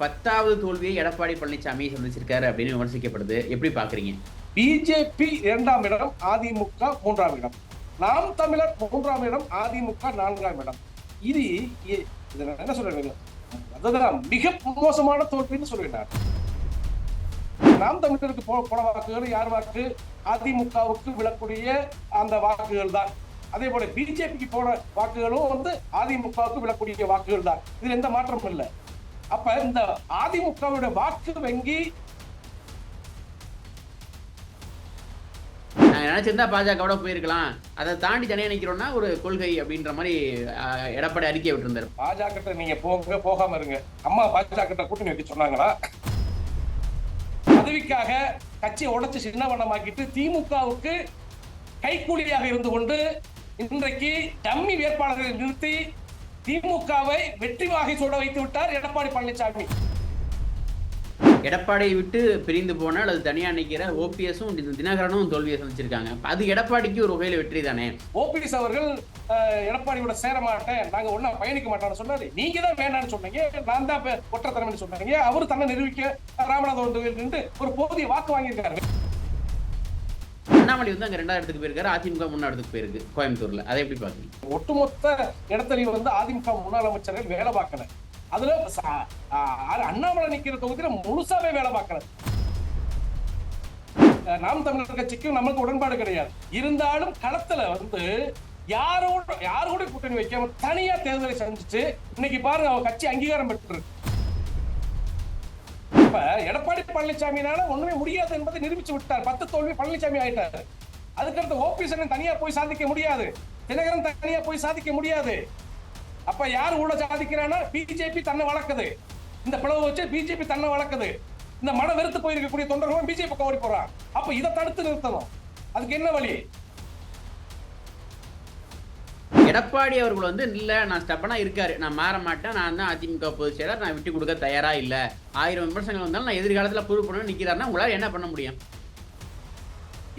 பத்தாவது தோல்வியை எடப்பாடி பழனிசாமி சந்திச்சிருக்காரு அப்படின்னு விமர்சிக்கப்படுது. எப்படி பாக்குறீங்க பிஜேபி இரண்டாம் இடம் அதிமுக மூன்றாம் இடம். நாம் தமிழர் மூன்றாம் இடம் அதிமுக நான்காம் இடம். இது என்ன சொல்றேன்? அதுதான் மிக மோசமான தோல்வின்னு சொல்லினார் நாம் தமிழருக்கு போ போன வாக்குகள் யார் வாக்கு? அதிமுகவுக்கு விழக்கூடிய அந்த வாக்குகள் தான். அதே போல பிஜேபிக்கு போன வாக்குகளும் வந்து அதிமுகவுக்கு விழக்கூடிய வாக்குகள் தான். இதுல எந்த மாற்றமும் இல்லை. அப்ப இந்த அதிமுகவுடைய வாக்கு வங்கி நினைச்சிருந்தா பாஜகவோட போயிருக்கலாம். அதை தாண்டி தனியா நிக்கிறோம்னா ஒரு கொள்கை அப்படின்ற மாதிரி எடப்பாடி அறிக்கை விட்டிருந்தாரு. பாஜக கிட்ட நீங்க போங்க போகாம இருங்க. அம்மா பாஜக கிட்ட கூட்டணி வைக்க சொன்னாங்களா? பதவிக்காக கட்சியை உடைச்சு சின்னவனமாக்கிட்டு திமுகவுக்கு கைக்கூலியாக இருந்து கொண்டு இன்றைக்கு டம்மி வேட்பாளர்களை நிறுத்தி திமுகவை வெற்றி வாகை சூட வைத்து விட்டார் எடப்பாடி பழனிசாமி. எடப்பாடியை விட்டு பிரிந்து போனால் அது தனியா நிக்கிற ஓபிஎஸும் தினகரனும் தோல்வியை சந்திச்சிருக்காங்க. அது எடப்பாடிக்கு ஒரு வகையில வெற்றி தானே? ஓபிஎஸ் அவர்கள் எடப்பாடியோட சேர மாட்டேன் நாங்க ஒண்ணா பயணிக்க மாட்டோம்னு சொன்னாரு. நீங்க தான் வேண்டாம்னு சொன்னீங்க நான் தான் ஒற்றை தலைமைன்னு சொன்னீங்க. அவர் தன்னை நிரூபிக்க ராமநாதபுரம் தொகுதியில் நின்று ஒரு போதிய வாக்கு வாங்கியிருக்காரு. அண்ணாமலை வந்து அங்க ரெண்டாவது இடத்துக்கு போயிருக்காரு. அதிமுக மூணாவது இடத்துக்கு போயிருக்கு கோயம்புத்தூர்ல. அதை எப்படி பாக்குறீங்க ஒட்டுமொத்த இடத்துல வந்து அதிமுக முன்னாள் அமைச்சர்கள் வேலை பார்க்கல. அதுல அண்ணாமலை நிக்கிற தொகுதியில முழுசாவே வேலை பார்க்கல. நாம் தமிழர் கட்சிக்கும் நமக்கு உடன்பாடு கிடையாது. இருந்தாலும் களத்துல வந்து யாரோட யாரோட கூட்டணி வைக்காம தனியா தேர்தலை சந்திச்சு இன்னைக்கு பாருங்க அவங்க கட்சி அங்கீகாரம் பெற்றிருக்கு. இப்ப எடப்பாடி பழனிசாமினால ஒண்ணுமே முடியாது என்பதை நிரூபிச்சு விட்டார். பத்து தோல்வி பழனிசாமி ஆயிட்டாரு. அதுக்கடுத்து ஓபிஎஸ் தனியா போய் சாதிக்க முடியாது. தினகரன் தனியா போய் சாதிக்க முடியாது. அப்ப யார் உள்ள சாதிக்கிறானா பிஜேபி தன்னை வளர்க்குது. இந்த பிளவு வச்சு பிஜேபி தன்னை வளர்க்குது. இந்த மன வெறுத்து போயிருக்கக்கூடிய தொண்டர்களும் பிஜேபி ஓடி போறான். அப்ப இதை தடுத்து நிறுத்தணும். அதுக்கு என்ன வழி? எடப்பாடி அவர்கள் வந்து இல்ல நான் ஸ்டெப்பனாக இருக்காரு. நான் மாற மாட்டேன். நான் தான் அதிமுக பொதுச் செயலர். நான் விட்டு கொடுக்க தயாரா இல்ல. ஆயிரம் விமர்சனங்கள் வந்தாலும் நான் எதிர்காலத்துல ப்ரூவ் பண்ண நிக்கிறாருன்னா உங்களால் என்ன பண்ண முடியும்?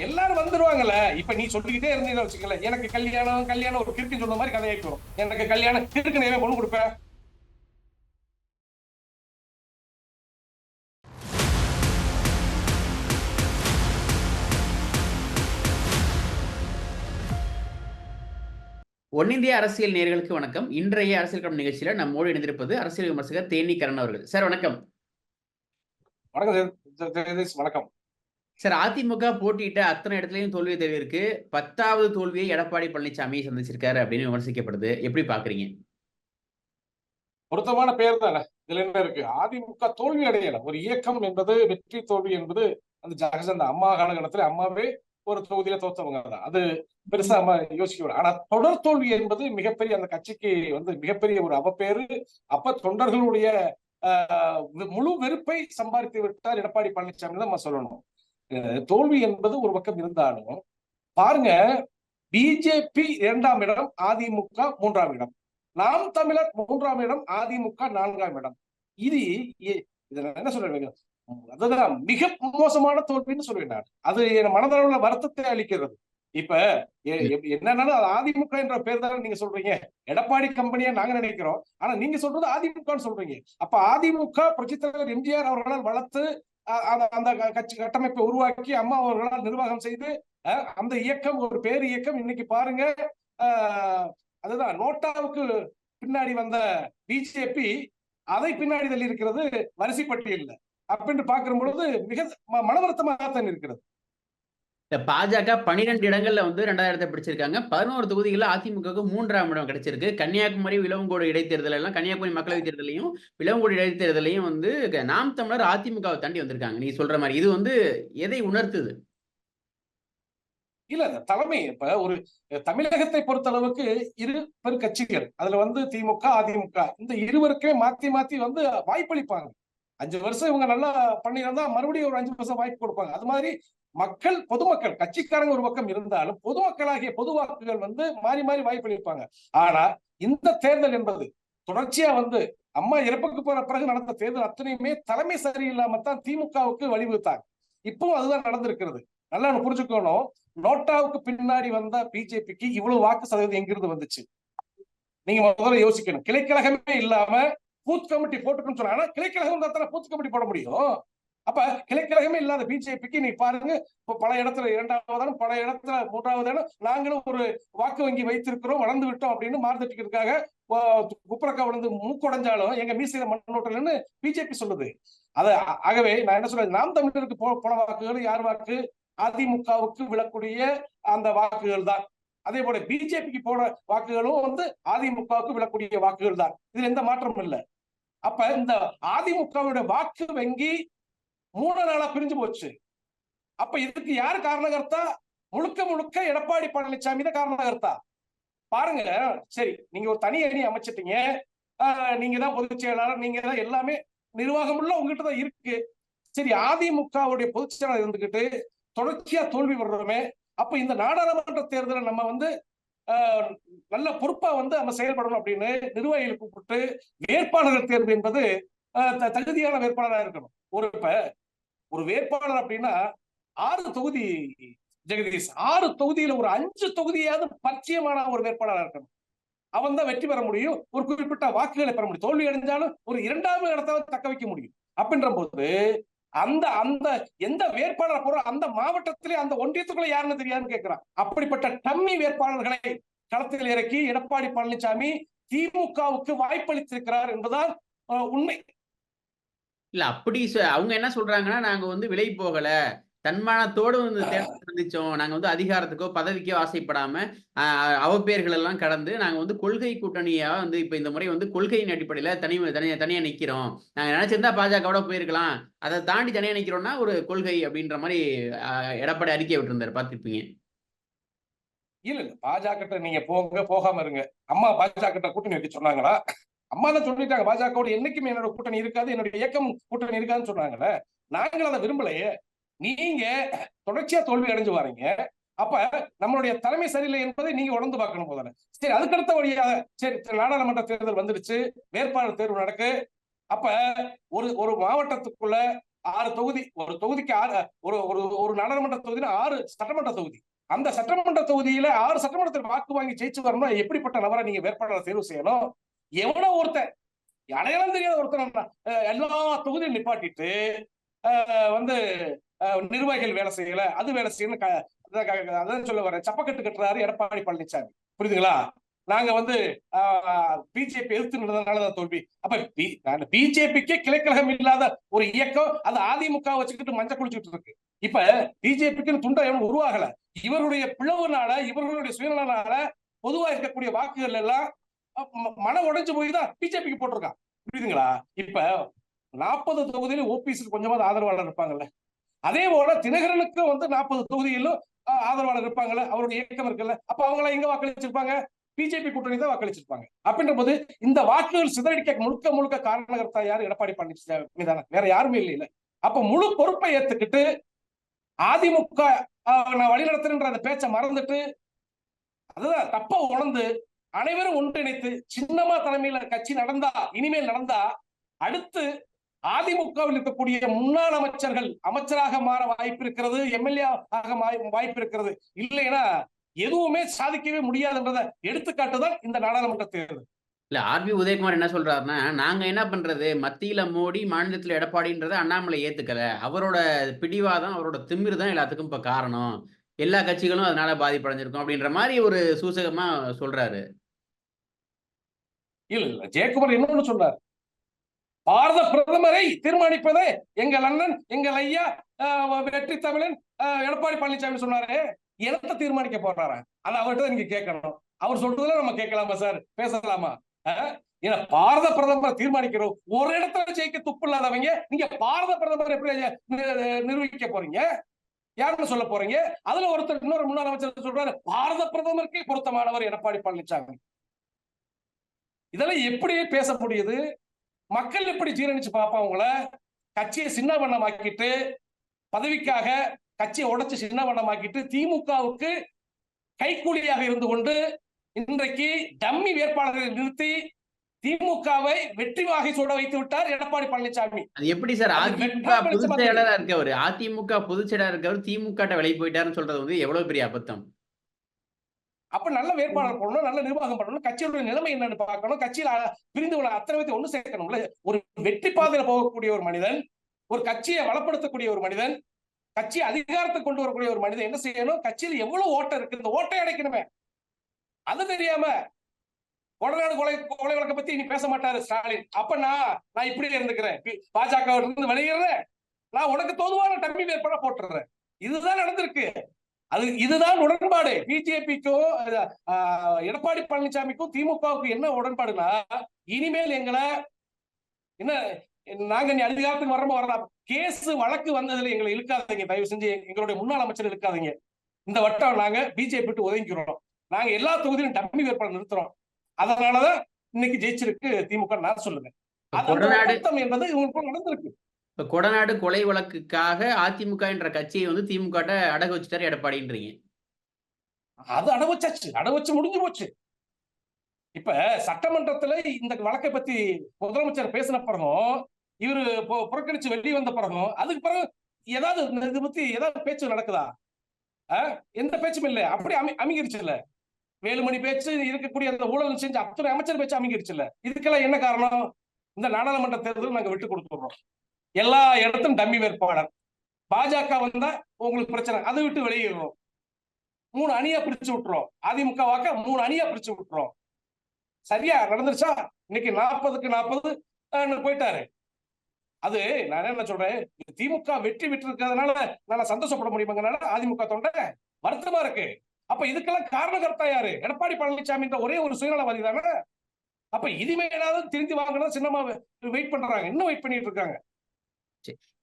எல்லாரும் வந்துருவாங்கல்ல. இப்ப நீ சொல்லிக்கிட்டே இருந்தீங்கன்னு வச்சுக்கல எனக்கு கல்யாணம் கல்யாணம் ஒரு கிறுக்கு சொன்ன மாதிரி கதையாக்கி வரும். எனக்கு கல்யாணம் கிறுக்கு நேரம் பொண்ணு கொடுப்பேன் ஒன்னிந்திய அரசியல் நேர்களுக்கு வணக்கம். இன்றைய அரசியல் களம் நிகழ்ச்சியில நம்மோடு இணைந்திருப்பது அரசியல் விமர்சகர் தேனி கரண் அவர்கள். சார் வணக்கம். வணக்கம் சார். அதிமுக போட்டியிட்ட அத்தனை இடத்துலயும் தவிர இருக்கு பத்தாவது தோல்வியை எடப்பாடி பழனிசாமி சந்திச்சிருக்காரு அப்படின்னு விமர்சிக்கப்படுது. எப்படி பாக்குறீங்க? பொருத்தமான பெயர் தானே. இதுல என்ன இருக்கு? அதிமுக தோல்வி அடையல. ஒரு இயக்கம் என்பது வெற்றி தோல்வி என்பது அந்த ஜெகசந்த அம்மா காலகட்டத்துல அம்மாவே ஒரு தொகுதியில தோத்தவங்க தான். அது பெருசா நம்ம யோசிக்க ஆனா தொடர் தோல்வி என்பது மிகப்பெரிய அந்த கட்சிக்கு வந்து மிகப்பெரிய ஒரு அவப்பேறு. அப்ப தொண்டர்களுடைய முழு வெறுப்பை சம்பாதித்து விட்டார் எடப்பாடி பழனிசாமி தான் நம்ம சொல்லணும். தோல்வி என்பது ஒரு பக்கம் இருந்தாலும் பாருங்க பிஜேபி இரண்டாம் இடம் அதிமுக மூன்றாம் இடம். நாம் தமிழர் மூன்றாம் இடம் அதிமுக நான்காம் இடம். இது என்ன சொல்றேன்? அதுதான் மிக மோசமான தோல்வின்னு சொல்லுவேன் அது என் மனதளவுல வருத்தத்தை அளிக்கிறது. இப்ப என்னன்னா அது அதிமுக என்ற பேர் தானே நீங்க சொல்றீங்க. எடப்பாடி கம்பெனியா நாங்க நினைக்கிறோம். ஆனா நீங்க சொல்றது அதிமுகன்னு சொல்றீங்க. அப்ப அதிமுக புரட்சித்தலைவர் எம்ஜிஆர் அவர்களால் வளர்த்து அந்த- க- கட்சி கட்டமைப்பை உருவாக்கி அம்மா அவர்களால் நிர்வாகம் செய்து அஹ், அந்த இயக்கம் ஒரு பேர் இயக்கம் இன்னைக்கு பாருங்க. அதுதான் நோட்டாவுக்கு பின்னாடி வந்த பிஜேபி அதை பின்னாடி தள்ளி இருக்கிறது வரிசை அப்படின்னு பார்க்கிற பொழுது மிக ம- மனவருத்தமாகத்தான் இருக்கிறது. இந்த பாஜக பன்னிரெண்டு இடங்கள்ல வந்து ரெண்டாயிரத்தை பிடிச்சிருக்காங்க. பதினோரு தொகுதிகளில் அதிமுகவுக்கு மூன்றாம் இடம் கிடைச்சிருக்கு. கன்னியாகுமரி விலவங்கோடு இடைத்தேர்தல் எல்லாம் கன்னியாகுமரி மக்களவைத் தேர்தலையும் விலவங்கோடு இடைத்தேர்தலையும் வந்து நாம் தமிழர் அதிமுகவை தாண்டி வந்திருக்காங்க. நீ சொல்ற மாதிரி இது வந்து எதை உணர்த்துது? இல்ல தலைமை இப்ப ஒரு தமிழகத்தை பொறுத்த அளவுக்கு இரு பெரு கட்சிகள் அதுல வந்து திமுக அதிமுக. இந்த இருவருக்குமே மாத்தி மாத்தி வந்து வாய்ப்பளிப்பாங்க. அஞ்சு வருஷம் இவங்க நல்லா பண்ணியிருந்தா மறுபடியும் ஒரு அஞ்சு வருஷம் வாய்ப்பு கொடுப்பாங்க. அது மாதிரி மக்கள் பொதுமக்கள் கட்சிக்காரங்க ஒரு பக்கம் இருந்தாலும் பொதுமக்களாகிய பொது வாக்குகள் வந்து மாறி மாறி வாய்ப்பு அளிப்பாங்க. ஆனா இந்த தேர்தல் என்பது தொடர்ச்சியா வந்து அம்மா இறப்புக்கு போற பிறகு நடந்த தேர்தல் அத்தனையுமே தலைமை சரியில்லாம தான் திமுகவுக்கு வழிவகுத்தாங்க இப்பவும் அதுதான் நடந்திருக்கிறது. நல்லா ஒண்ணு புரிஞ்சுக்கணும். நோட்டாவுக்கு பின்னாடி வந்த பிஜேபிக்கு இவ்வளவு வாக்கு சதவீதம் எங்கிருந்து வந்துச்சு? நீங்க முதல்ல யோசிக்கணும். கிளைக்கழகமே இல்லாம பூத் கமிட்டி போட்டுக்கணும்னு சொன்னாங்க ஆனா கிளைக்கழகம் தான் தானே பூத் கமிட்டி போட முடியும். அப்ப கிளைக்கழகமே இல்லாத பிஜேபிக்கு நீ பாருங்க இப்ப பல இடத்துல இரண்டாவது பல இடத்துல மூன்றாவது இடம் நாங்களும் ஒரு வாக்கு வங்கி வைத்திருக்கிறோம் வளர்ந்து விட்டோம் அப்படின்னு மார்த்தட்டிக்கிறதுக்காக குப்பரக்கா விழுந்து மூக்குடைஞ்சாலும் எங்க மீசையில மண்ணோட்டலன்னு பிஜேபி சொல்லுது. அத ஆகவே நான் என்ன சொல்றது நாம் தமிழருக்கு போ போன வாக்குகள் யார் வாக்கு? அதிமுகவுக்கு விழக்கூடிய அந்த வாக்குகள் தான். அதே போல பிஜேபிக்கு போன வாக்குகளும் வந்து அதிமுகவுக்கு விழக்கூடிய வாக்குகள் தான். இதுல எந்த மாற்றமும் இல்லை. அப்ப இந்த அதிமுகவுடைய வாக்கு வங்கி மூணு நாளா பிரிஞ்சு போச்சு. அப்ப இதுக்கு யாரு காரணகர்த்தா? முழுக்க முழுக்க எடப்பாடி பழனிசாமி தான் காரணகர்த்தா. பாருங்க சரி நீங்க ஒரு தனி அணி அமைச்சிட்டீங்க. ஆஹ் நீங்க தான் பொதுச் செயலாளர் நீங்க தான் எல்லாமே நிர்வாகம் உள்ள உங்ககிட்ட தான் இருக்கு. சரி அதிமுகவுடைய பொதுச் செயலாளர் இருந்துகிட்டு தொடர்ச்சியா தோல்வி படுறோமே அப்ப இந்த நாடாளுமன்ற தேர்தலை நம்ம வந்து நல்ல பொறுப்பா வந்து நம்ம செயல்படணும் அப்படின்னு நிர்வாகிகள் கூப்பிட்டு வேட்பாளர்கள் தேர்வு என்பது தகுதியான வேட்பாளராக இருக்கணும். ஒரு இப்ப ஒரு வேட்பாளர் அப்படின்னா ஆறு தொகுதி ஜெகதீஷ் ஆறு தொகுதியில ஒரு அஞ்சு தொகுதியாவது பரிச்சயமான ஒரு வேட்பாளராக இருக்கணும். அவன் தான் வெற்றி பெற முடியும். ஒரு குறிப்பிட்ட வாக்குகளை பெற முடியும். தோல்வி அடைஞ்சாலும் ஒரு இரண்டாவது இடத்தாவது தக்க வைக்க முடியும். அப்படின்ற போது அந்த அந்த எந்த வேட்பாளர் போற அந்த மாவட்டத்திலே அந்த ஒன்றியத்துக்குள்ள யாருன்னு தெரியாதுன்னு கேட்கிறான். அப்படிப்பட்ட டம்மி வேட்பாளர்களை களத்தில் இறக்கி எடப்பாடி பழனிசாமி திமுகவுக்கு வாய்ப்பளித்திருக்கிறார் என்பதால் உண்மை. இல்ல அப்படி அவங்க என்ன சொல்றாங்கன்னா நாங்க வந்து விலை போகல. தன்மானத்தோடு வந்து தேர்தல் சந்திச்சோம். நாங்க வந்து அதிகாரத்துக்கோ பதவிக்கோ ஆசைப்படாம அவப்பேர்கள் அவப்பெயர்கள் எல்லாம் கடந்து நாங்க வந்து கொள்கை கூட்டணியா வந்து இப்ப இந்த முறை வந்து கொள்கையின் அடிப்படையில தனி தனியா தனியா நிக்கிறோம். நாங்க நினைச்சிருந்தா பாஜகவோட போயிருக்கலாம். அதை தாண்டி தனியா நிக்கிறோம்னா ஒரு கொள்கை அப்படின்ற மாதிரி ஆஹ், எடப்பாடி அறிக்கை விட்டுருந்தாரு. பாத்துருப்பீங்க இல்ல இல்ல. பாஜக நீங்க போங்க போகாம இருங்க. அம்மா பாஜக கூட்டணி வைக்க சொன்னாங்களா? அம்மா தான் சொல்லிட்டாங்க. பாஜகவோட என்னைக்குமே என்னோட கூட்டணி இருக்காது என்னுடைய இயக்கம் கூட்டணி இருக்காதுன்னு சொன்னாங்களே. நாங்களும் அதை விரும்பலையே. நீங்க தொடர்ச்சியா தோல்வி அடைஞ்சு வரீங்க. அப்ப நம்மளுடைய தலைமை சரியில்லை என்பதை நீங்க உணர்ந்து பார்க்கணும் முதல்ல சரி அதுக்கடுத்த வழியாக சரி நாடாளுமன்ற தேர்தல் வந்துடுச்சு. வேட்பாளர் தேர்வு நடக்கு. அப்ப ஒரு ஒரு மாவட்டத்துக்குள்ள ஆறு தொகுதி ஒரு தொகுதிக்கு ஆறு ஒரு ஒரு ஒரு நாடாளுமன்ற தொகுதினா ஆறு சட்டமன்ற தொகுதி. அந்த சட்டமன்ற தொகுதியில ஆறு சட்டமன்றத்தில் வாக்கு வாங்கி ஜெயிச்சு வரணும் எப்படிப்பட்ட நபரை நீங்க வேட்பாளர் தேர்வு செய்யணும்? எவனோ ஒருத்தன் அடையாளம் தெரியாத ஒருத்தன் எல்லா தொகுதியும் நிப்பாட்டிட்டு வந்து நிர்வாகிகள் வேலை செய்யல அது வேலை செய்யணும் அதான் சொல்ல வர சப்பக்கட்டு கட்டுறாரு எடப்பாடி பழனிசாமி புரியுதுங்களா? நாங்க வந்து பிஜேபி எதிர்த்து நின்றதுனாலதான் தோல்வி. அப்ப பிஜேபிக்கே கிளைக்கழகம் இல்லாத ஒரு இயக்கம் அது அதிமுக வச்சுக்கிட்டு மஞ்சள் குளிச்சுட்டு இருக்கு. இப்ப பிஜேபிக்குன்னு துண்டா எவனும் உருவாகல. இவருடைய பிளவுனால இவர்களுடைய சுயநலனால பொதுவா இருக்கக்கூடிய வாக்குகள் எல்லாம் மன மனம் உடைஞ்சு போய் தான் பிஜேபிக்கு போட்டிருக்கான். புரியுதுங்களா? இப்ப நாற்பது தொகுதியில ஓபிஎஸ் கொஞ்சமாவது ஆதரவாளர் இருப்பாங்கல்ல. அதே போல தினகரனுக்கு வந்து நாற்பது தொகுதியிலும் ஆதரவாளர் இருப்பாங்கல்ல அவருடைய இயக்கம் இருக்குல்ல அப்ப அவங்கள எங்க வாக்களிச்சிருப்பாங்க? பிஜேபி கூட்டணி தான் வாக்களிச்சிருப்பாங்க. அப்படின்ற போது இந்த வாக்குகள் சிதறடிக்க முழுக்க முழுக்க காரணகர்த்தா யாரு? எடப்பாடி பழனிசாமி தானே வேற யாருமே இல்லை இல்ல அப்ப முழு பொறுப்பை ஏத்துக்கிட்டு அதிமுக ஆஹ், நான் வழிநடத்துறேன்ற அந்த பேச்சை மறந்துட்டு அதுதான் தப்ப உணர்ந்து அனைவரும் ஒன்றிணைத்து சின்னமா தலைமையில கட்சி நடந்தா இனிமேல் நடந்தா அடுத்து அதிமுகவில் இருக்கக்கூடிய முன்னாள் அமைச்சர்கள் அமைச்சராக மாற வாய்ப்பு இருக்கிறது எம்எல்ஏ ஆக வாய்ப்பு இருக்கிறது இல்லைன்னா எதுவுமே சாதிக்கவே முடியாதுன்றத எடுத்துக்காட்டுதான் இந்த நாடாளுமன்ற தேர்தல். இல்ல ஆர்பி உதயகுமார் என்ன சொல்றாருன்னா நாங்க என்ன பண்றது? மத்தியில மோடி மாநிலத்துல எடப்பாடின்றத அண்ணாமலை ஏத்துக்கல. அவரோட பிடிவாதம் அவரோட திமிரு தான் எல்லாத்துக்கும் இப்ப காரணம். எல்லா கட்சிகளும் அதனால பாதிப்படைஞ்சிருக்கும் அப்படின்ற மாதிரி ஒரு சூசகமா சொல்றாரு. இல்ல இல்ல ஜெயக்குமார் இன்னொன்னு சொன்னார். பாரத பிரதமரை தீர்மானிப்பதே எங்கள் அண்ணன் எங்கள் ஐயா ஆஹ், வெற்றி தமிழன் ஆஹ், எடப்பாடி பழனிசாமி சொன்னாரு. என்னத்தை தீர்மானிக்க போறாரு? அது அவர்கிட்ட நீங்க கேட்கணும். அவர் சொல்றதுல நம்ம கேட்கலாமா சார்? பேசலாமா? ஆஹ்? ஏன்னா பாரத பிரதமரை தீர்மானிக்கிறோம் ஒரு இடத்துல ஜெயிக்க துப்பு இல்லாதவங்க நீங்க பாரத பிரதமர் எப்படி நிர்வகிக்க போறீங்க? யாருன்னு சொல்ல போறீங்க? அதுல ஒருத்தர் இன்னொரு முன்னாள் அமைச்சர் சொல்றாரு பாரத பிரதமருக்கே பொருத்தமானவர் எடப்பாடி பழனிசாமி. இதெல்லாம் எப்படி பேச முடியுது? மக்கள் எப்படி ஜீரணிச்சு பார்ப்பாங்க உங்களை? கட்சியை சின்ன வண்ணமாக்கிட்டு பதவிக்காக கட்சியை உடைச்சு சின்ன வண்ணமாக்கிட்டு திமுகவுக்கு கைக்கூலியாக இருந்து கொண்டு இன்றைக்கு டம்மி வேட்பாளர்களை நிறுத்தி திமுகவை வெற்றி வாகை சூட வைத்து விட்டார் எடப்பாடி பழனிசாமி. அது எப்படி சார்? அது அதிமுக வெட்கமா பொதுச் வெளிச்சமா செயலாளரா இருக்கவர் அதிமுக பொதுச் செயலாளர் இருக்கவர் திமுக விலை போயிட்டாருன்னு சொல்றது வந்து எவ்வளவு பெரிய அபத்தம்? அப்ப நல்ல வேட்பாளர் போடணும் நல்ல நிர்வாகம் பண்ணணும் கட்சியோட நிலைமை என்னன்னு பார்க்கணும் கட்சியில பிரிந்து உள்ள அத்தனை பேர்த்தையும் ஒண்ணு சேர்க்கணும்ல? ஒரு வெற்றி பாதையில போகக்கூடிய ஒரு மனிதன் ஒரு கட்சியை வளப்படுத்தக்கூடிய ஒரு மனிதன் கட்சி அதிகாரத்துக்கு கொண்டு வரக்கூடிய ஒரு மனிதன் என்ன செய்யணும்? கட்சியில் எவ்வளவு ஓட்டம் இருக்கு? இந்த ஓட்டை அடைக்கணுமே. அது தெரியாம கொடநாடு கொலை கொலை வழக்க பத்தி நீ பேச மாட்டாரு ஸ்டாலின். அப்ப நான் நான் இப்படி இருந்துக்கிறேன். பாஜக இருந்து வெளியேறேன் நான் உனக்கு தோதுவான டம்மி வேட்பாளர் போட்டுறேன். இதுதான் நடந்திருக்கு. அது இதுதான் உடன்பாடு. பிஜேபிக்கும் எடப்பாடி பழனிசாமிக்கும் திமுகவுக்கும் என்ன உடன்பாடுனா இனிமேல் எங்களை என்ன நாங்க நீ அதிகாரத்துக்கு வரமா வரலாம் கேஸ் வழக்கு வந்ததுல எங்களை இழுக்காதீங்க. தயவு செஞ்சு எங்களுடைய முன்னாள் அமைச்சர் இழுக்காதீங்க. இந்த வட்டம் நாங்க பிஜேபி விட்டு ஒதுங்கிறோம் நாங்க எல்லா தொகுதியிலும் டம்மி வேட்பாளர் நிறுத்துறோம். அதனாலதான் இன்னைக்கு ஜெயிச்சிருக்கு திமுக நான் சொல்லுவேன். என்பது இவங்களுக்கு நடந்திருக்கு. இப்ப கொடநாடு கொலை வழக்குக்காக அதிமுக என்ற கட்சியை வந்து திமுக அடகு வச்சுட்டாரு எடப்பாடின்றீங்க. அது அடவச்சாச்சு அடவச்சு முடிஞ்சு போச்சு. இப்ப சட்டமன்றத்துல இந்த வழக்கை பத்தி முதலமைச்சர் பேசின பிறகும் இவரு புறக்கணிச்சு வெளியே வந்த பிறகும் அதுக்கு பிறகு ஏதாவது இதை பத்தி ஏதாவது பேச்சு நடக்குதா? எந்த பேச்சும் இல்லை. அப்படி அமி அமைங்கிருச்சு இல்ல. வேலுமணி பேச்சு இருக்கக்கூடிய அந்த ஊழல் செஞ்சு அத்தனை அமைச்சர் பேச்சு அமைங்கிருச்சு இல்ல. இதுக்கெல்லாம் என்ன காரணம்? இந்த நாடாளுமன்ற தேர்தல் நாங்க விட்டு கொடுத்துடுறோம். எல்லா இடத்தும் டம்மி வேட்பாளர். பாஜக வந்தா உங்களுக்கு பிரச்சனை. அதை விட்டு வெளியிடுறோம் மூணு அணியா பிரிச்சு விட்டுறோம். அதிமுக வாக்க மூணு அணியா பிரிச்சு விட்டுறோம். சரியா? நடந்துருச்சா? இன்னைக்கு நாற்பதுக்கு நாற்பது போயிட்டாரு. அது நான் என்ன சொல்றேன்? திமுக வெற்றி விட்டு இருக்கிறதுனால நான் சந்தோஷப்பட முடியுமாங்கனால அதிமுக தொண்டை வருத்தமா இருக்கு. அப்ப இதுக்கெல்லாம் காரணகர்த்தா யாரு? எடப்பாடி பழனிசாமின்ற ஒரே ஒரு சுயநலவாதி தானே? அப்ப இனிமே ஏதாவது திருந்தி வாங்கணும் சின்னமா வெயிட் பண்றாங்க. இன்னும் வெயிட் பண்ணிட்டு இருக்காங்க.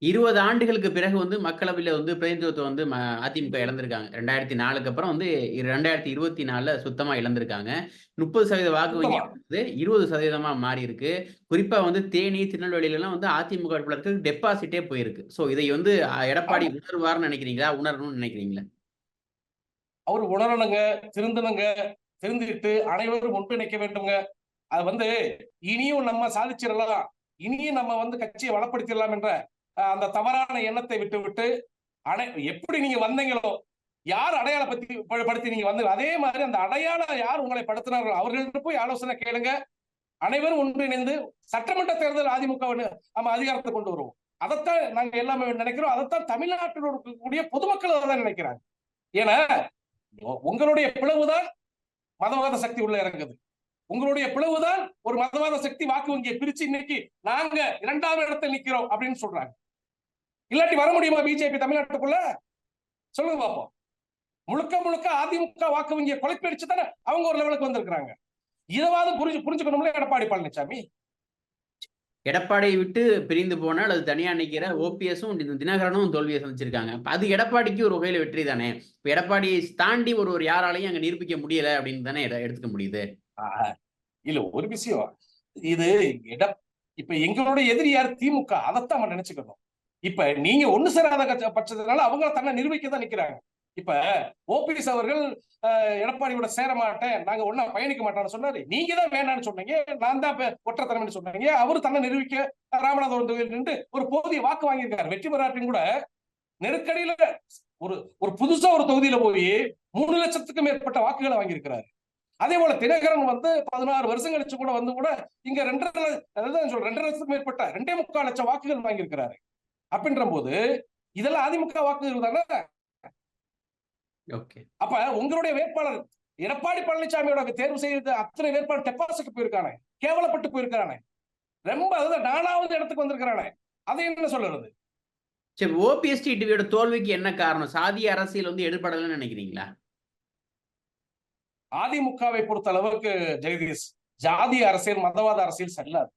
இருபது ஆண்டுகளுக்கு பிறகு வந்து மக்களவையில வந்து பிரதிநிதித்துவம் வந்து அதிமுக இழந்திருக்காங்க. ரெண்டாயிரத்தி நாலுக்கு அப்புறம் வந்து ரெண்டாயிரத்தி இருபத்தி நாலுல சுத்தமா இழந்திருக்காங்க. முப்பது சதவீத வாக்கு வங்கி. வந்து இருபது சதவீதமா மாறி இருக்கு குறிப்பா வந்து தேனி திருநெல்வேலியில எல்லாம் வந்து அதிமுக வேட்பாளருக்கு டெபாசிட்டே போயிருக்கு. சோ இதை வந்து எடப்பாடி உணர்வார்னு நினைக்கிறீங்களா? உணரணும்னு நினைக்கிறீங்களா? அவர் உணரணுங்க திருந்தணுங்க திருந்திட்டு அனைவரும் ஒன்றிணைக்க வேண்டுங்க அது வந்து இனியும் நம்ம சாதிச்சிடலாம். இனியும் நம்ம வந்து கட்சியை வளப்படுத்திடலாம் என்ற அஹ், அந்த தவறான எண்ணத்தை விட்டு விட்டு அடை எப்படி நீங்க வந்தீங்களோ யார் அடையாள பத்தி ப- படுத்தி நீங்க வந்து அதே மாதிரி அந்த அடையாளம் யார் உங்களை படுத்தினார்களோ அவர்களிடம் போய் ஆலோசனை கேளுங்க. அனைவரும் ஒன்றிணைந்து சட்டமன்ற தேர்தல் அதிமுக நம்ம அதிகாரத்தை கொண்டு வருவோம். அதைத்தான் நாங்க எல்லாமே நினைக்கிறோம். அதைத்தான் தமிழ்நாட்டில் இருக்கக்கூடிய பொதுமக்கள் அதான் நினைக்கிறாங்க. ஏன்னா உங்களுடைய பிளவுதான் மதவாத சக்தி உள்ள இறங்குது. உங்களுடைய பிளவுதான் ஒரு மதவாத சக்தி வாக்கு வங்கியை பிரிச்சு இன்னைக்கு நாங்க இரண்டாவது இடத்துல நிக்கிறோம் அப்படின்னு சொல்றாங்க. இல்லாட்டி வர முடியுமா பிஜேபி தமிழ்நாட்டுக்குள்ள? சொல்லுங்க பாப்போம். முழுக்க முழுக்க அதிமுக வாக்கு வங்கியை குழப்படிச்சு தானே அவங்க ஒரு லெவலுக்கு வந்திருக்கிறாங்க. இதவாது புரிஞ்சு புரிஞ்சுக்கணும்ல எடப்பாடி பழனிசாமி எடப்பாடியை விட்டு பிரிந்து போனால் அது தனியா நிக்கிற ஓபிஎஸும் தினகரனும் தோல்வியை சந்திச்சிருக்காங்க. அது எடப்பாடிக்கு ஒரு வகையில வெற்றி தானே? இப்ப எடப்பாடியை தாண்டி ஒரு ஒரு யாராலையும் அங்க நிரூபிக்க முடியல அப்படின்னு தானே எடுத்துக்க முடியுது. இல்ல ஒரு விஷயம். இது இட இப்ப எங்களோட எதிரி யார்? திமுக. அதைத்தான் நம்ம நினைச்சுக்கணும். இப்ப நீங்க ஒண்ணு சேராத பட்சத்தினால அவங்க தன்னை நிரூபிக்க தான் நிக்கிறாங்க. இப்ப ஓபிஎஸ் அவர்கள் எடப்பாடியோட சேர மாட்டேன் நாங்க ஒண்ணா பயணிக்க மாட்டோம்னு சொன்னாரு. நீங்க தான் வேணாம்னு சொன்னீங்க. நான் தான் இப்ப ஒற்றத்தனம்னு சொன்னீங்க. அவரு தன்னை நிரூபிக்க ராமநாதபுரம் நின்று ஒரு போதிய வாக்கு வாங்கியிருக்காரு. வெற்றி பெறாட்டியும் கூட நெருக்கடியில ஒரு ஒரு புதுசா ஒரு தொகுதியில போய் மூணு லட்சத்துக்கும் மேற்பட்ட வாக்குகளை வாங்கியிருக்கிறாரு. அதே போல தினகரன் வந்து பதினாறு வருஷம் கழிச்சு கூட வந்து கூட இங்க ரெண்டரை அதான் சொல்றேன் ரெண்டரை லட்சத்துக்கு மேற்பட்ட ரெண்டே முக்கால் லட்சம் வாக்குகள் வாங்கியிருக்கிறாரு. அப்படின்ற போது இதெல்லாம் அதிமுக வாக்குகள் தானே? அப்ப உங்களுடைய வேட்பாளர் எடப்பாடி பழனிசாமியோட தேர்வு செய்த அத்தனை வேட்பாளர் டெபாசிட் போயிருக்கானே கேவலப்பட்டு போயிருக்கானே ரொம்ப அதுதான் நாலாவது இடத்துக்கு வந்திருக்கிறானே அதை என்ன சொல்லுறது? சரி ஓபிஎஸ் டிவியோட தோல்விக்கு என்ன காரணம்? சாதிய அரசியல் வந்து எடுபடலைன்னு நினைக்கிறீங்களா? அதிமுகவை பொறுத்த அளவுக்கு ஜெகதீஷ் ஜாதி அரசியல் மதவாத அரசியல் செல்லாது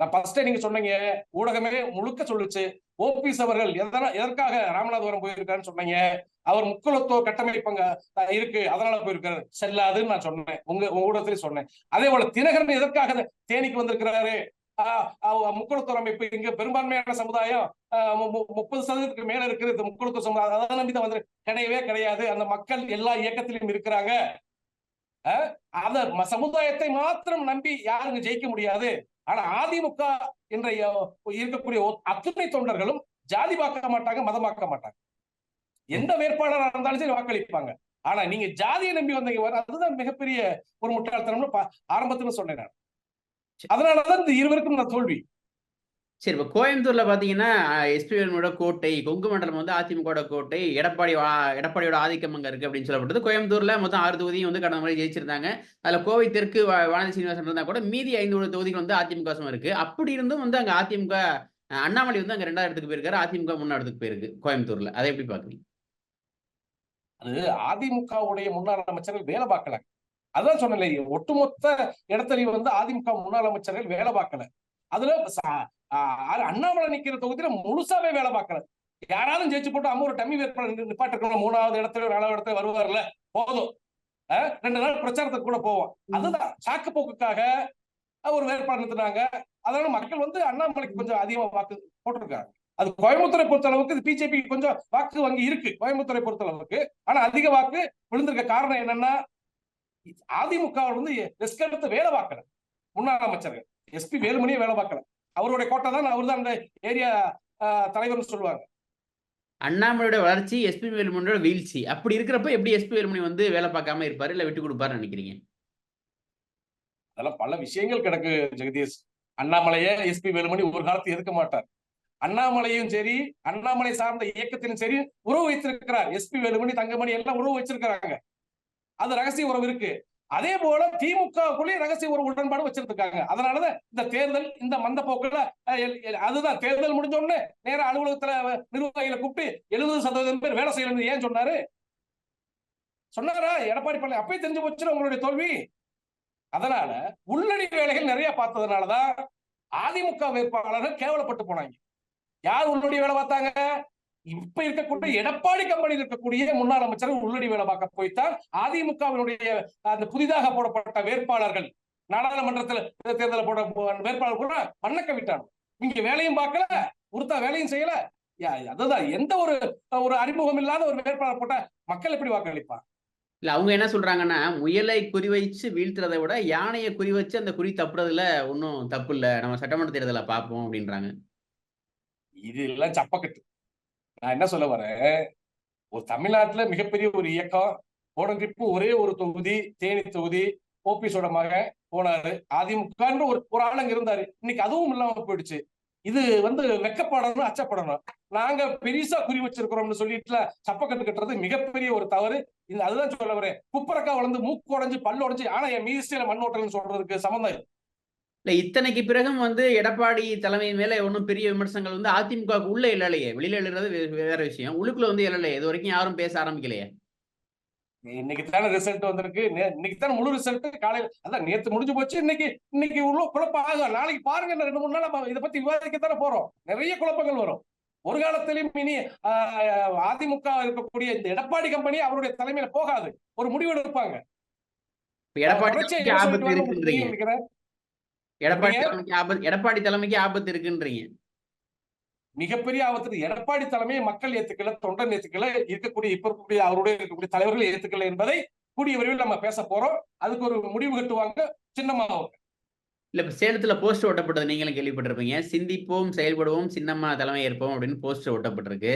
நான் ஃபர்ஸ்டே நீங்க சொன்னீங்க ஊடகமே முழுக்க சொல்லுச்சு. ஓபிஎஸ் அவர்கள் எதற்காக ராமநாதபுரம் போயிருக்காருன்னு சொன்னீங்க. அவர் முக்குலத்துவ கட்டமைப்பங்க இருக்கு. அதனால போயிருக்காரு. செல்லாதுன்னு நான் சொன்னேன். உங்க உங்க ஊடகத்திலேயே சொன்னேன். அதே போல தினகரன் எதற்காக தேனிக்கு வந்திருக்கிறாரு? ஆஹ், அவ- அமைப்பு இங்க பெரும்பான்மையான சமுதாயம் ஆஹ், முப்பது சதவீதத்துக்கு மேல இருக்கிறது இந்த சமுதாயம் அதை நம்பி தான் வந்து கிடையவே கிடையாது. அந்த மக்கள் எல்லா இயக்கத்திலும் இருக்கிறாங்க. ம- சமுதாயத்தை மாத்திரம் நம்பி யாருங்க ஜெயிக்க முடியாது. ஆனா அதிமுக என்ற ய- இருக்கக்கூடிய அத்துணை தொண்டர்களும் ஜாதி பார்க்க மாட்டாங்க மதமாக்க மாட்டாங்க. எந்த வேட்பாளராக இருந்தாலும் சரி வாக்களிப்பாங்க. ஆனா நீங்க ஜாதியை நம்பி வந்தீங்க வர அதுதான் மிகப்பெரிய ஒரு முட்டாள்தனம்னு ஆரம்பத்துல சொன்னேன் நான். அதனாலதான் இந்த இருவருக்கும் நான் தோல்வி. சரி இப்போ கோயம்புத்தூர்ல பாத்தீங்கன்னா எஸ்பி கோட்டை கொங்கு மண்டலம் வந்து அதிமுக கோட்டை எடப்பாடி வா- எடப்பாடியோட ஆதிக்கம் அங்க இருக்கு அப்படின்னு சொல்லப்பட்டது. கோயம்புத்தூர்ல மொத்தம் ஆறு தொகுதியும் வந்து கடந்த முறை ஜெயிச்சிருந்தாங்க. அதுல கோவை தெற்கு வா- வானதி சீனிவாசன் இருந்தா கூட மீதி ஐந்து தொகுதிகள் வந்து அதிமுக இருக்கு. அப்படி இருந்தும் வந்து அங்க அதிமுக அஹ், அண்ணாமலை வந்து அங்க ரெண்டாவது இடத்துக்கு போயிருக்காரு. அதிமுக முன்னாள் இடத்துக்கு போயிருக்கு கோயம்புத்தூர்ல. அதை எப்படி பாக்குறீங்க? அது அதிமுகவுடைய முன்னாள் அமைச்சர்கள் வேலை பார்க்கல. அதான் சொன்னேன் ஒட்டுமொத்த இடத்துல வந்து அதிமுக முன்னாள் அமைச்சர்கள் வேலை பார்க்கல. அதுல அண்ணாமலை நிக்கிற தொகுதியில முழுசாவே வேலை பார்க்கல யாராலும் ஜெயிச்சு போட்டு அம்மா ஒரு டம்மி வேட்பாளர் நிப்பாட்டிருக்கணும். மூணாவது இடத்துல நாலாவது இடத்துல வருவார்ல போதும். ரெண்டு நாள் பிரச்சாரத்துக்கு கூட போவோம். அதுதான் சாக்கு போக்குக்காக ஒரு வேட்பாளர் நிறுத்தினாங்க. அதனால மக்கள் வந்து அண்ணாமலைக்கு கொஞ்சம் அதிகமா வாக்கு போட்டிருக்காங்க. அது கோயம்புத்தூரை பொறுத்த அளவுக்கு இது பிஜேபி கொஞ்சம் வாக்கு வங்கி இருக்கு கோயம்புத்தூரை பொறுத்த அளவுக்கு ஆனா அதிக வாக்கு விழுந்திருக்க காரணம் என்னன்னா அதிமுக வந்து ரிஸ்க் எடுத்து வேலை பார்க்கல. முன்னாள் அமைச்சர்கள். எஸ்பி வேலுமணியை வேலை பார்க்கல. அவருடைய கோட்டை தான் அவர் தான் அந்த ஏரியா தலைவர்னு சொல்லுவாங்க. அண்ணாமலையோட வளர்ச்சி எஸ்பி வேலுமணியோட வீழ்ச்சி. அப்படி இருக்கிறப்ப எப்படி எஸ்பி வேலுமணி வந்து வேலை பார்க்காம இருப்பாரு இல்ல விட்டு கொடுப்பாருன்னு நினைக்கிறீங்க? அதெல்லாம் பல விஷயங்கள் கிடக்கு ஜெகதீஷ். அண்ணாமலையே எஸ்பி வேலுமணி ஒரு காலத்து எதுக்க மாட்டார். அண்ணாமலையும் சரி அண்ணாமலை சார்ந்த இயக்கத்திலும் சரி உறவு வைத்திருக்கிறார். எஸ்பி வேலுமணி தங்கமணி எல்லாம் உறவு வச்சிருக்கிறாங்க அது ரகசிய உறவு இருக்கு. அதே போல திமுகவுக்குள்ளேயே ரகசிய ஒரு உடன்பாடு வச்சிருக்காங்க அதனாலதான் இந்த தேர்தல் இந்த மந்த போக்குல அதுதான் தேர்தல் முடிஞ்ச உடனே நேர அலுவலகத்துல நிர்வாகிகளை கூப்பிட்டு எழுபது சதவீதம் பேர் வேலை செய்யணும் ஏன் சொன்னாரு? சொன்னாரா? எடப்பாடி பழனி அப்பயே தெரிஞ்சு போச்சு உங்களுடைய தோல்வி. அதனால உள்ளடி வேலைகள் நிறைய பார்த்ததுனாலதான் அதிமுக வேட்பாளர்கள் கேவலப்பட்டு போனாங்க. யார் உள்ளடி வேலை பார்த்தாங்க? இப்ப இருக்கக்கூடிய எடப்பாடி கம்பெனியில் இருக்கக்கூடிய முன்னாள் அமைச்சர்கள் உள்ளடி வேலை பார்க்க போய்த்தான் அதிமுகவினுடைய அந்த புதிதாக போடப்பட்ட வேட்பாளர்கள் நாடாளுமன்றத்தில் தேர்தலில் போட வேட்பாளர் கூட மண்ணக்க விட்டாங்க. இங்க வேலையும் பார்க்கல உறுத்தா வேலையும் செய்யல. அதுதான் எந்த ஒரு ஒரு அறிமுகம் இல்லாத ஒரு வேட்பாளர் போட்ட மக்கள் எப்படி வாக்களிப்பா இல்ல அவங்க என்ன சொல்றாங்கன்னா முயலை குறி வச்சு வீழ்த்துறதை விட யானையை குறி வச்சு அந்த குறி தப்புறதுல ஒன்றும் தப்பு இல்ல. நம்ம சட்டமன்ற தேர்தலை பார்ப்போம் அப்படின்றாங்க. இது எல்லாம் சப்பக்கட்டு. நான் என்ன சொல்ல வரேன்? ஒரு தமிழ்நாட்டுல மிகப்பெரிய ஒரு இயக்கம் போன ஒரே ஒரு தொகுதி தேனி தொகுதி ஓபிஎஸோட மகன் போனாரு. அதிமுகன்ற ஒரு ஒரு ஆள் இருந்தாரு. இன்னைக்கு அதுவும் இல்லாம போயிடுச்சு. இது வந்து வெக்கப்படணும் அச்சப்படணும். நாங்க பெருசா குறி வச்சிருக்கிறோம்னு சொல்லிட்டுல சப்பக்கட்டு கட்டுறது மிகப்பெரிய ஒரு தவறு. இது அதுதான் சொல்ல வரேன். குப்பரக்கா வளர்ந்து மூக்கு உடஞ்சு பல்லு உடைஞ்சு ஆனா என் மீசியில மண் ஓட்டல்னு சொல்றதுக்கு சம்மந்தம் இல்லை. இத்தனைக்கு பிறகும் வந்து எடப்பாடி தலைமை மேல ஒன்றும் பெரிய விமர்சனங்கள் வந்து அதிமுக உள்ள இல்லையே வெளியில எழுறது வேற விஷயம். உள்ளுக்குள்ள வந்து எழலையே. இது வரைக்கும் யாரும் பேச ஆரம்பிக்கலையே. இன்னைக்கு தானே ரிசல்ட் வந்திருக்கு. இன்னைக்கு தானே முழு ரிசல்ட் காலையில அதான் நேத்து முடிஞ்சு போச்சு. இன்னைக்கு இன்னைக்கு உள்ள குழப்பம் ஆகும். நாளைக்கு பாருங்க ரெண்டு மூணு நாள் நம்ம இதை பத்தி விவாதிக்கத்தானே போறோம். நிறைய குழப்பங்கள் வரும். ஒரு காலத்திலும் இனி அதிமுக இருக்கக்கூடிய இந்த எடப்பாடி கம்பெனி அவருடைய தலைமையில போகாது. ஒரு முடிவு எடுப்பாங்க. எடப்பாடி எடப்பாடி? தலைமைக்கு ஆபத்து எடப்பாடி தலைமைக்கு ஆபத்து இருக்குன்றீங்க. மிகப்பெரிய ஆபத்து எடப்பாடி தலைமையை மக்கள் ஏத்துக்கல தொண்டன் ஏத்துக்கல இருக்கக்கூடிய இப்ப இருக்கக்கூடிய அவருடைய இருக்கக்கூடிய தலைவர்கள் ஏத்துக்கல என்பதை கூடிய விரைவில் நம்ம பேச போறோம். அதுக்கு ஒரு முடிவு கட்டுவாங்க சின்னமாவும் இல்ல இப்ப சேலத்துல போஸ்டர் ஒட்டப்பட்டது நீங்களும் கேள்விப்பட்டிருப்பீங்க. சிந்திப்போம் செயல்படுவோம் சின்னம்மா தலைமை ஏற்போம் அப்படின்னு போஸ்டர் ஒட்டப்பட்டிருக்கு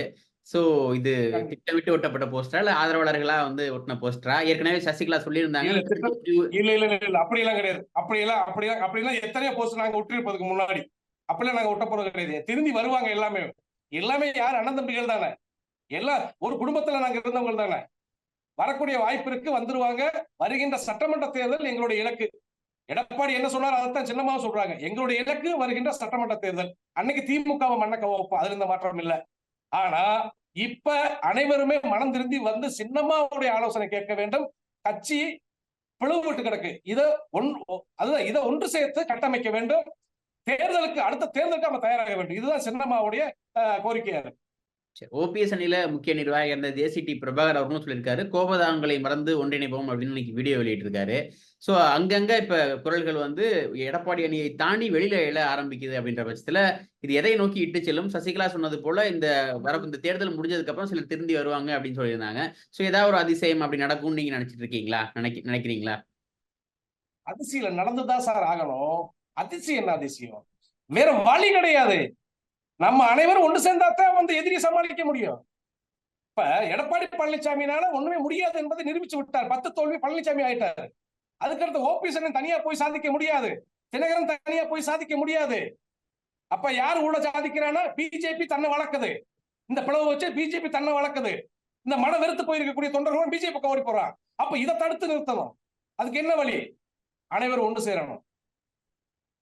சோ இது திட்டமிட்டு ஒட்டப்பட்ட போஸ்டரா இல்ல ஆதரவாளர்களா வந்து ஒட்டின போஸ்டரா ஏற்கனவே சசிகலா சொல்லியிருந்தாங்க. இல்ல, இல்ல இல்ல. அப்படி எல்லாம் கிடையாது அப்படி எல்லாம் அப்படி எல்லாம் அப்படி எல்லாம் எத்தனையோ போஸ்ட் நாங்க விட்டுருப்பதுக்கு முன்னாடி. அப்படிலாம் நாங்க ஒட்ட போறது கிடையாது. திரும்பி வருவாங்க எல்லாமே. எல்லாமே யார்? அண்ணன் தம்பிகள் தானே. எல்லாம் ஒரு குடும்பத்துல நாங்க இருந்தவங்க தானே. வரக்கூடிய வாய்ப்பு இருக்கு வந்துருவாங்க. வருகின்ற சட்டமன்ற தேர்தல் எங்களுடைய இலக்கு. எடப்பாடி என்ன சொன்னார் அதைத்தான் சின்னமாவும் சொல்றாங்க. எங்களுடைய இலக்கு வருகின்ற சட்டமன்ற தேர்தல். அன்னைக்கு திமுகவை மண்ணக்க வைப்போம். அதுல இந்த மாற்றம் இல்ல. ஆனா இப்ப அனைவருமே மனம் திருந்தி வந்து சின்னம்மாவுடைய ஆலோசனை கேட்க வேண்டும். கட்சி பிளவுபட்டு கிடக்கு. இத ஒன் அதுதான் இதை ஒன்று சேர்த்து கட்டமைக்க வேண்டும். தேர்தலுக்கு அடுத்த தேர்தலுக்கு நம்ம தயாராக வேண்டும். இதுதான் சின்னம்மாவுடைய அஹ், கோரிக்கையா இருக்கு ஓபிஎஸ் அணியில முக்கிய நிர்வாகி இருந்த ஜேசிடி பிரபாகர் அவர்களும் சொல்லியிருக்காரு. கோபதாங்களை மறந்து ஒன்றிணைப்போம் அப்படின்னு இன்னைக்கு வீடியோ வெளியிட்டிருக்காரு. சோ அங்கங்க இப்ப குரல்கள் வந்து எடப்பாடி அணியை தாண்டி வெளியில எழ ஆரம்பிக்குது அப்படின்ற பட்சத்துல இது எதை நோக்கி இட்டு செல்லும்? சசிகலா சொன்னது போல இந்த வர இந்த தேர்தல் முடிஞ்சதுக்கு அப்புறம் சிலர் திருந்தி வருவாங்க அப்படின்னு சொல்லியிருந்தாங்க. சோ ஏதாவது ஒரு அதிசயம் அப்படி நடக்கும்னு நீங்க நினைச்சிட்டு இருக்கீங்களா? நினைக்க நினைக்கிறீங்களா? அதிசயம் நடந்துதான் சார் ஆகணும். அதிசயம் என்ன அதிசயம். வேற வழி கிடையாது. நம்ம அனைவரும் ஒன்று சேர்ந்தாத்தான் வந்து எதிரியை சமாளிக்க முடியும். இப்ப எடப்பாடி பழனிசாமினால ஒண்ணுமே முடியாது என்பதை நிரூபிச்சு விட்டார். பத்து தோல்வி பழனிசாமி ஆயிட்டாரு. அதுக்கடுத்து ஓபிஎஸ் தனியா போய் சாதிக்க முடியாது. தினகரன் தனியா போய் சாதிக்க முடியாது. அப்ப யார் உள்ள சாதிக்கிறான்னா பிஜேபி தன்னை வளர்க்குது. இந்த பிளவு வச்சு பிஜேபி தன்னை வளர்க்குது. இந்த மன வெறுத்து போயிருக்கக்கூடிய தொண்டர்களும் பிஜேபி பக்கம் ஓடி போறான். அப்ப இதை தடுத்து நிறுத்தணும். அதுக்கு என்ன வழி? அனைவரும் ஒன்று சேரணும்.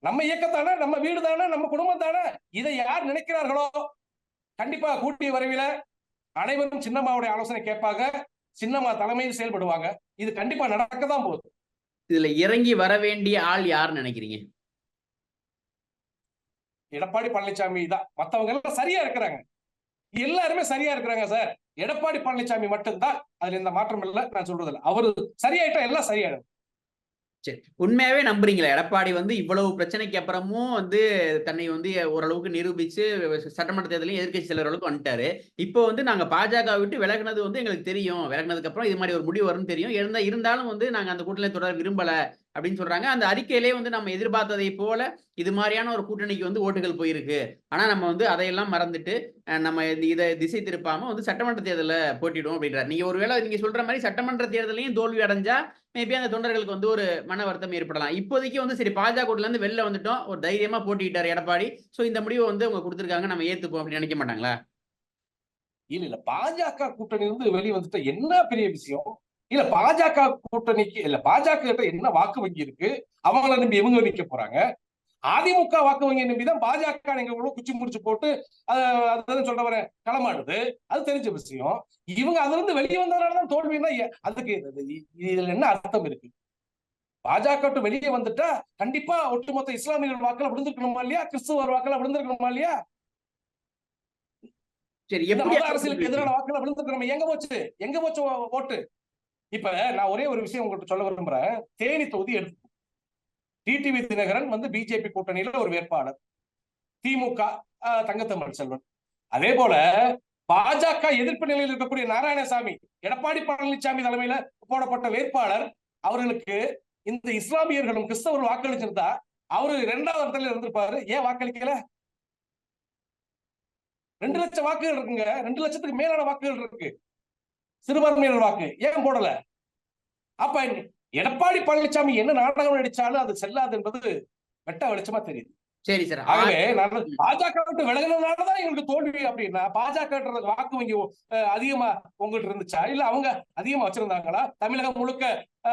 நம்ம இயக்கத்தானே நம்ம வீடு தானே நம்ம குடும்பம் தானே இதை யார் நினைக்கிறார்களோ கண்டிப்பா கூட்டிய வரைவில அனைவரும் சின்னம்மாவுடைய ஆலோசனை கேட்பாங்க சின்னம்மா தலைமையில் செயல்படுவாங்க. இது கண்டிப்பா நடக்க தான் போகுது. இதுல இறங்கி வர வேண்டிய ஆள் யாருன்னு நினைக்கிறீங்க? எடப்பாடி பழனிசாமி தான். மத்தவங்க எல்லாம் சரியா இருக்கிறாங்க. எல்லாருமே சரியா இருக்கிறாங்க சார். எடப்பாடி பழனிசாமி மட்டும்தான் அதுல எந்த மாற்றம் இல்லை நான் சொல்றது இல்லை அவரு சரியாயிட்டா எல்லாம் சரியாயிடும். சரி. உண்மையாவே நம்புறீங்களா எடப்பாடி வந்து இவ்வளவு பிரச்சனைக்கு அப்புறமும் வந்து தன்னை வந்து ஓரளவுக்கு நிரூபிச்சு சட்டமன்ற தேர்தலையும் எதிர்க்கட்சி தலைவர் வந்துட்டாரு. இப்போ வந்து நாங்க பாஜக விட்டு விலகுனது வந்து எங்களுக்கு தெரியும். விலகினதுக்கு அப்புறம் இது மாதிரி ஒரு முடிவு வரும்னு தெரியும். இருந்தா இருந்தாலும் வந்து நாங்க அந்த கூட்டணி தொடர விரும்பல அப்படின்னு சொல்றாங்க. அந்த அறிக்கையிலே வந்து நம்ம எதிர்பார்த்ததை போல இது மாதிரியான ஒரு கூட்டணிக்கு வந்து ஓட்டுகள் போயிருக்கு. ஆனா நம்ம வந்து அதையெல்லாம் மறந்துட்டு நம்ம இதை திசை திருப்பாம வந்து சட்டமன்ற தேர்தலில் போட்டிடுவோம் அப்படின்றாரு. நீங்க ஒருவேளை நீங்க சொல்ற மாதிரி சட்டமன்ற தேர்தலையும் தோல்வி அடைஞ்சா மேபி அந்த தொண்டர்களுக்கு வந்து ஒரு மன வருத்தம் ஏற்படலாம். இப்போதைக்கு வந்து சரி பாஜக இருந்து வெளில வந்துட்டோம். ஒரு தைரியமா போட்டிட்டார் எடப்பாடி. சோ இந்த முடிவை வந்து அவங்க கொடுத்துருக்காங்க. நம்ம ஏத்துப்போம் அப்படின்னு நினைக்க மாட்டாங்களா? இல்ல இல்ல. பாஜக கூட்டணி இருந்து வெளியே வந்துட்டா என்ன பெரிய விஷயம்? இல்ல பாஜக கூட்டணிக்கு இல்ல பாஜக கிட்ட என்ன வாக்கு வங்கி இருக்கு? அவங்கள நம்பி இவங்க நிக்க போறாங்க. அதிமுக வாக்கு வங்கி நம்பி தான் பாஜக நீங்க கூட குச்சி முடிச்சு போட்டு அதுதான் சொல்ற வர களமாடுது. அது தெரிஞ்ச விஷயம். இவங்க அதுல இருந்து வெளியே வந்ததுனாலதான் தோல்வின்னா அதுக்கு இது- இது- இதுல என்ன அர்த்தம் இருக்கு? பாஜக வெளியே வந்துட்டா கண்டிப்பா ஒட்டுமொத்த இஸ்லாமியர்கள் வாக்குல விழுந்திருக்கணுமா இல்லையா? கிறிஸ்துவர் வாக்குல விழுந்திருக்கணுமா இல்லையா? சரி எப்படி அரசியலுக்கு எதிரான வாக்குல விழுந்துக்கிறோம் எங்க போச்சு? எங்க போச்சு ஓட்டு? இப்ப நான் ஒரே ஒரு விஷயம் உங்கள்கிட்ட சொல்ல விரும்புறேன். தேனி தொகுதி எடுத்து டிடிவி தினகரன் வந்து பிஜேபி கூட்டணியில ஒரு வேட்பாளர். திமுக தங்கத்தமிழ் செல்வன். அதே போல பாஜக எதிர்ப்பு நிலையில் இருக்கக்கூடிய நாராயணசாமி எடப்பாடி பழனிசாமி தலைமையில போடப்பட்ட வேட்பாளர் அவர்களுக்கு இந்த இஸ்லாமியர்களும் கிறிஸ்தவர்கள் வாக்களிச்சிருந்தா அவரு இரண்டாவது இடத்துல இருந்திருப்பாரு. ஏன் வாக்களிக்கல? ரெண்டு லட்சம் வாக்குகள் இருக்குங்க. ரெண்டு லட்சத்துக்கு மேலான வாக்குகள் இருக்கு. சிறுபான்மையினர் வாக்கு. ஏன் போடல? அப்ப எடப்பாடி பழனிசாமி என்ன நாடகம் நடிச்சாலும் அது செல்லாது என்பது வெட்ட வெளிச்சமா தெரியுது. சரி சார் ஆகவே நான் பாஜக விட்டு விலகினதுனாலதான் எங்களுக்கு தோல்வி அப்படின்னா பாஜக வாக்கு வங்கி அதிகமா உங்ககிட்ட இருந்துச்சா? இல்ல அவங்க அதிகமா வச்சிருந்தாங்களா? தமிழகம் முழுக்க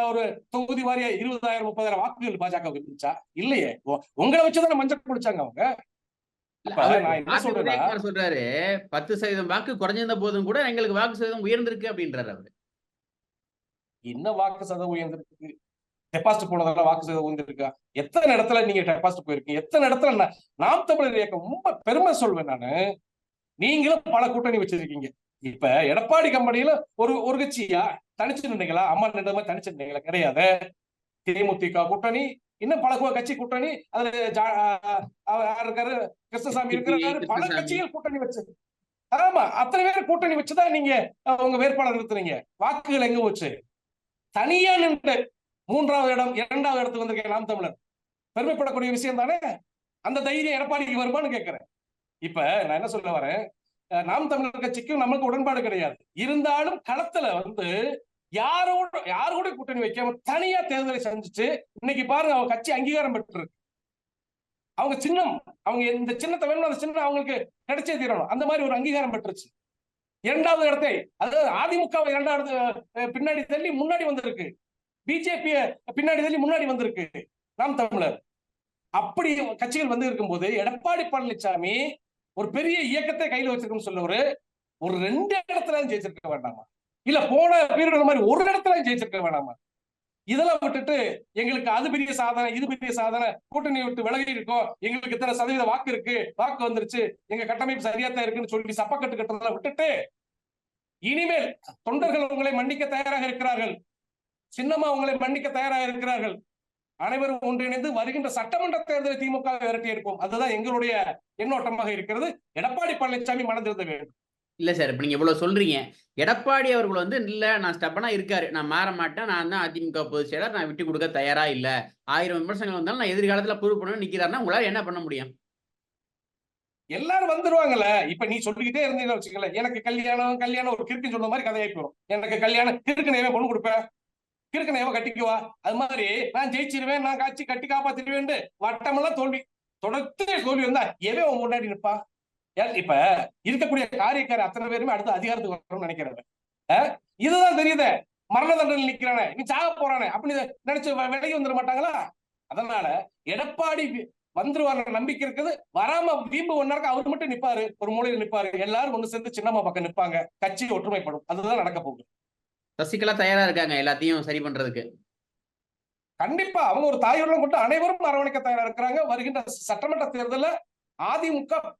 ஒரு தொகுதி வாரியா இருபதாயிரம் முப்பதாயிரம் வாக்குகள் பாஜக இருந்துச்சா? இல்லையே. உங்களை வச்சுதானே மஞ்சள் குடிச்சாங்க அவங்க. சொல்றாரு. பத்து சதவீதம் வாக்கு குறைஞ்சிருந்த போதும் கூட எங்களுக்கு வாக்கு சதவீதம் உயர்ந்திருக்கு அப்படின்றாரு அவரு. என்ன வாக்கு சதவீதம் உயர்ந்திருக்கு? டெபாசிட் போனதெல்லாம் வாக்கு சதவீதம் உயர்ந்திருக்கா? எத்தனை இடத்துல நீங்க டெபாசிட் போயிருக்கீங்க? எத்தனை இடத்துல நாம் தமிழர் இயக்கம் ரொம்ப பெருமை சொல்வேன் நானு. நீங்களும் பல கூட்டணி வச்சிருக்கீங்க. இப்ப எடப்பாடி கம்பெனியில ஒரு ஒரு கட்சியா தனிச்சு நின்றீங்களா அம்மா நின்ற மாதிரி தனிச்சு நின்றீங்களா கிடையாது. தேமுதிக கூட்டணி இன்னும் பல கட்சி கூட்டணி அதுல இருக்காரு? கிருஷ்ணசாமி இருக்கிறாரு. பல. கட்சிகள் கூட்டணி வச்சு. ஆமா அத்தனை பேர் கூட்டணி வச்சுதான் நீங்க உங்க வேட்பாளர் நிறுத்துறீங்க வாக்குகள் எங்க போச்சு? தனியா நின்று மூன்றாவது இடம் இரண்டாவது இடத்துக்கு வந்திருக்கேன் நாம் தமிழர். பெருமைப்படக்கூடிய விஷயம் தானே? அந்த தைரியம் எடப்பாடிக்கு வருமான்னு கேட்கிறேன். இப்ப நான் என்ன சொல்ல வரேன்? நாம் தமிழர் கட்சிக்கும் நமக்கு உடன்பாடு கிடையாது. இருந்தாலும் களத்துல வந்து யாரோட யாரு கூட கூட்டணி வைக்காம தனியா தேர்தலை சந்திச்சு இன்னைக்கு பாருங்க அவங்க கட்சி அங்கீகாரம் பெற்று அவங்க சின்னம் அவங்க இந்த சின்னத்தை வேணும் அந்த சின்னம் அவங்களுக்கு கிடைச்சே தீரணும். அந்த மாதிரி ஒரு அங்கீகாரம் பெற்றுச்சு. இரண்டாவது இடத்தை அதாவது அதிமுக இரண்டாவது பின்னாடி தள்ளி முன்னாடி வந்திருக்கு. பிஜேபி பின்னாடி தள்ளி முன்னாடி வந்திருக்கு. நாம் தமிழர். அப்படி கட்சிகள் வந்து இருக்கும்போது எடப்பாடி பழனிசாமி ஒரு பெரிய இயக்கத்தை கையில வச்சிருக்குன்னு சொல்லவரு. ஒரு ரெண்டு இடத்துல ஜெயிச்சிருக்க வேண்டாமா? இல்ல போன பீரியட் மாதிரி ஒரு இடத்துல ஜெயிச்சிருக்க வேண்டாமா? இதெல்லாம் விட்டுட்டு எங்களுக்கு அது பெரிய சாதனை இது பெரிய சாதனை கூட்டணி விட்டு விலகி இருக்கோம். எங்களுக்கு இத்தனை சதவீத வாக்கு இருக்கு. வாக்கு வந்துருச்சு. எங்க கட்டமைப்பு சரியா தான் இருக்குன்னு சொல்லி சப்பக்கட்டு கட்டுறதெல்லாம் விட்டுட்டு இனிமேல் தொண்டர்கள் உங்களை மன்னிக்க தயாராக இருக்கிறார்கள். சின்னமா உங்களை மன்னிக்க தயாராக இருக்கிறார்கள். அனைவரும் ஒன்றிணைந்து வருகின்ற சட்டமன்ற தேர்தலை திமுக விரட்டி எடுப்போம் அதுதான் எங்களுடைய எண்ணோட்டமாக இருக்கிறது. எடப்பாடி பழனிசாமி மனதிருந்த வேண்டும் இல்ல சார் இப்ப நீங்க இவ்வளோ சொல்றீங்க. எடப்பாடி அவர்கள் வந்து இல்ல நான் ஸ்டப்பனாக இருக்காரு. நான் மாற மாட்டேன். நான் தான் அதிமுக பொதுச் செயலர். நான் விட்டு கொடுக்க தயாரா இல்ல. ஆயிரம் விமர்சனங்கள் வந்தாலும் நான் எதிர்காலத்துல ப்ரூவ் பண்ண நிக்கிறாருன்னா உங்களால என்ன பண்ண முடியும்? எல்லாரும் வந்துருவாங்கல்ல. இப்ப நீ சொல்லிக்கிட்டே இருந்தீங்கன்னு வச்சுக்கல எனக்கு கல்யாணம் கல்யாணம் ஒரு கிறுக்கு சொன்ன மாதிரி கதையாகி போயிடும் எனக்கு கல்யாணம் கிறுக்கு பொண்ணு கொடுப்பேன் கிறுக்கு நேவ கட்டிக்குவா. அது மாதிரி நான் ஜெயிச்சிருவேன். நான் காட்சி கட்டி காப்பாத்திடுவேன் வட்டமெல்லாம் தோல்வி தொடர்ந்து தோல்வி வந்தா எவன் உன் முன்னாடி நிற்பா இப்ப இருக்கக்கூடிய காரியக்கார அத்தனை பேருமே அடுத்த அதிகாரத்துக்கு வரணும்னு நினைக்கிறாங்க அஹ் இதுதான் தெரியுதே. மரண தண்டனை நிக்கிறானே. நீ சாக போறானே. அப்படின்னு நினைச்சு விலகி வந்துட மாட்டாங்களா? அதனால எடப்பாடி வந்துருவாரு நம்பிக்கை இருக்குது. வராம வீம்பு ஒன்னாருக்கு அவர் மட்டும் நிப்பாரு. ஒரு மூலையில நிப்பாரு. எல்லாரும் ஒண்ணு சேர்ந்து சின்னம்மா பக்கம் நிப்பாங்க. கட்சி ஒற்றுமைப்படும். அதுதான் நடக்க போகுது. சசிகலா தயாரா இருக்காங்க எல்லாத்தையும் சரி பண்றதுக்கு. கண்டிப்பா. அவங்க ஒரு தாயுடன் கொண்டு அனைவரும் அரவணைக்க தயாரா இருக்கிறாங்க. வருகின்ற சட்டமன்ற தேர்தல்ல அதிமுக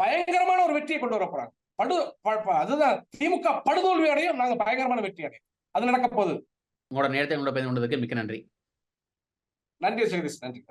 பயங்கரமான ஒரு வெற்றியை கொண்டு வர போறாங்க. படு அதுதான் திமுக படுதோல்வி அடையும் நாங்க பயங்கரமான வெற்றி அடையும். அது நடக்க போகுது உங்களோட நேரத்தை உங்களோட பயந்து கொண்டதுக்கு மிக்க நன்றி. நன்றி ஜெகதீஷ் நன்றி.